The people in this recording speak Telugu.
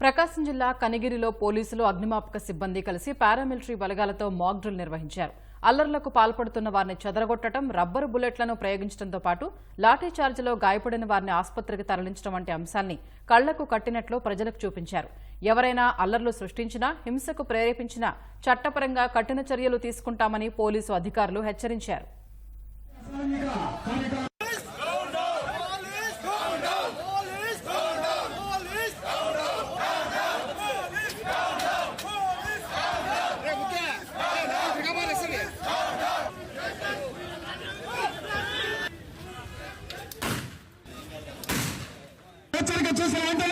ప్రకాశం జిల్లా కనిగిరిలో పోలీసులు అగ్నిమాపక సిబ్బంది కలిసి పారామిలిటరీ బలగాలతో మాక్ డ్రిల్ నిర్వహించారు. అల్లర్లకు పాల్పడుతున్న వారిని చెదరగొట్టడం రబ్బరు బుల్లెట్లను ప్రయోగించడంతో పాటు లాఠీచార్జిలో గాయపడిన వారిని ఆసుపత్రికి తరలించడం వంటి అంశాల్ని కళ్ళకు కట్టినట్లు ప్రజలకు చూపించారు. ఎవరైనా అల్లర్లు సృష్టించినా హింసకు ప్రేరేపించినా చట్టపరంగా కఠిన చర్యలు తీసుకుంటామని పోలీసు అధికారులు హెచ్చరించారు. హెచ్చరిక చేసిన వెంటనే